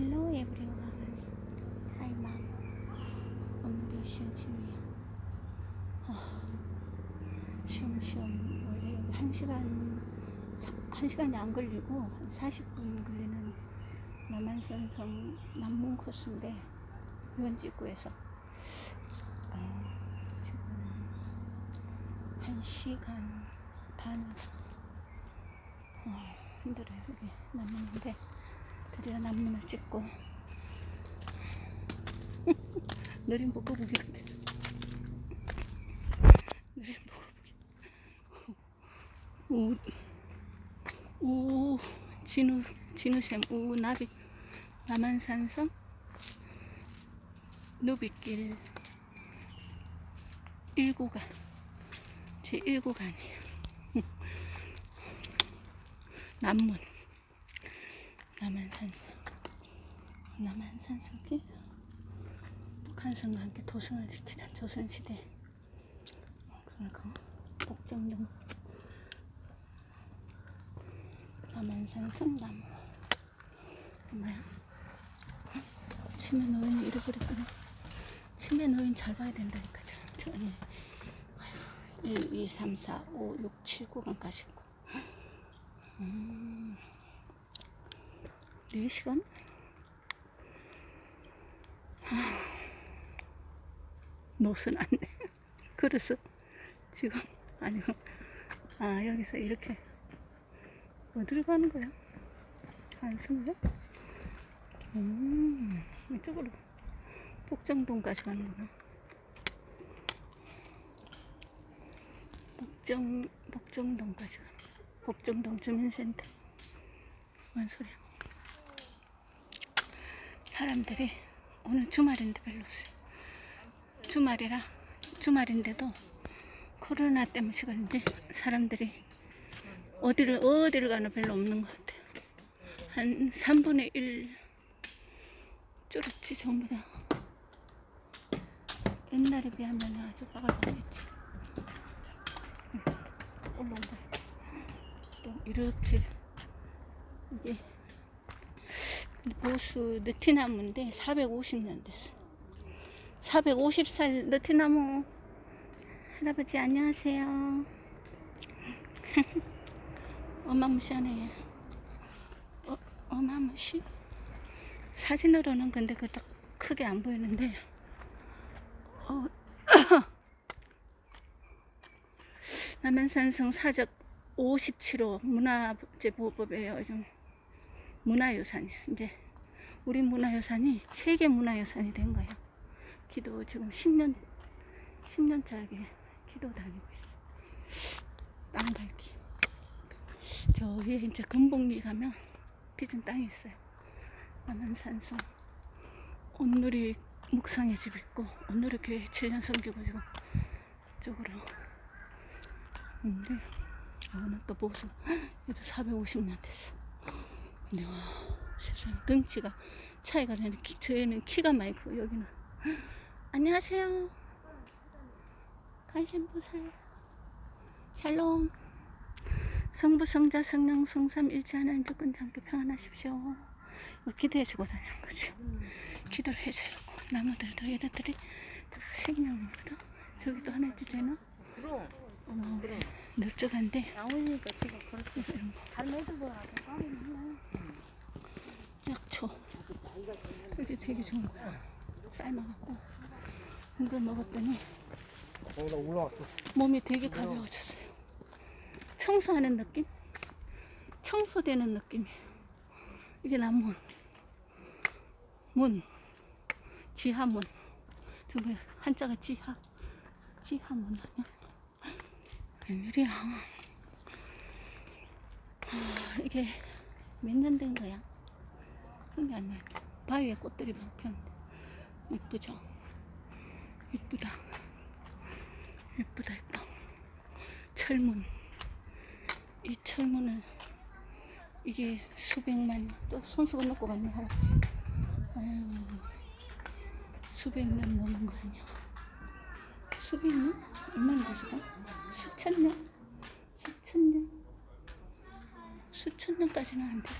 헬로 에브리원 하이맘 오늘이 시험이에요 아, 시험 시험 원래 한 시간 사- 한 시간이 안 걸리고 한 40분 걸리는 남한산성 남문 코스인데 유원지구에서 어, 지금 한 시간 반 어, 힘들어요 여기 남문인데 드디어 남문을 찍고. 느린 복거북이 같아. 느린 복거북이. 우, 우 진우 진우샘 우 나비 남한산성 누비길 1구간. 제 1구간이에요. 남문 남한산성 남한산성길 북한성과 함께 도성을 지키던 조선시대. 그리고 복정동 남한산성 나무. 뭐야? 치매 노인 잃어버렸거든 치매 노인 잘 봐야 된다니까 아니 1, 2, 3, 4, 5, 6, 7, 9번까지 있고 음, 4시간? 노선 안내 그래서 지금 아니요. 아 여기서 이렇게 어디로 가는 거야? 한승역? 음 이쪽으로 복정동까지 가는구나 복정 복정동까지 가는 복정동 주민센터. 뭔 소리야 사람들이 오늘 주말인데 별로 없어요 주말이라 주말인데도 코로나 때문에 그런지 사람들이 어디를 어디를 가나 별로 없는 것 같아요. 한 3분의 1 쭈룩지 전부 다 옛날에 비하면 아주 빠글빠글했지. 응, 올라온다. 또 이렇게 이게 보수 느티나무인데 450년 됐어. 450살 느티나무 할아버지 안녕하세요. 어마무시하네. 어, 어마무시? 사진으로는 근데 그딱 크게 안 보이는데 어, 남한산성 사적 57호 문화재보호법에 요즘 문화유산이야. 이제 우리 문화유산이 세계 문화유산이 된 거예요. 기도 지금 10년 10년짜리 기도 다니고 있어. 땅 밟기. 저 위에 이제 금복리 가면 빚은 땅이 있어요. 남한산성 온누리 묵상의 집 있고 온누리 교회 7년 섬기고 지금 쪽으로 근데 이거는 또 보수 얘도 450년 됐어. 근데 와 세상에 등치가 차이가 나네. 키, 저희는 키가 많이 크고 여기는 안녕하세요. 보세요. 샬롬. 성부, 성자, 성령, 성삼 일치 하나님 주권 장께 평안하십시오. 기도해주고 다니는 거지. 기도를 해줘야고 나무들도 얘네들이 다 생명이거든. 저기도 하나 쟤는? 그럼 그래. 넓적한데 나오니까 지금 그렇게. 잘못해보라고 까리는 약초. 이게 되게 좋은 거야. 삶아갖고 이걸 먹었더니 어, 나 올라왔어. 몸이 되게 가벼워졌어요. 청소하는 느낌? 청소되는 느낌이에요. 이게 남문. 문. 지하문. 저기 한자가 지하. 지하문 아니야? 웬일이야. 아, 이게 몇 년 된 거야? 그게 안 나요. 바위에 꽃들이 막 피었는데. 이쁘죠? 이쁘다. 예쁘다 예뻐 철문 이 철문을 이게 수백만 또 손수건 넣고 갔네 할아버지 아유 수백 년 넘은 거 아니야 수백 년? 얼마나 됐을까? 수천 년? 수천 년? 수천 년까지는 안 돼.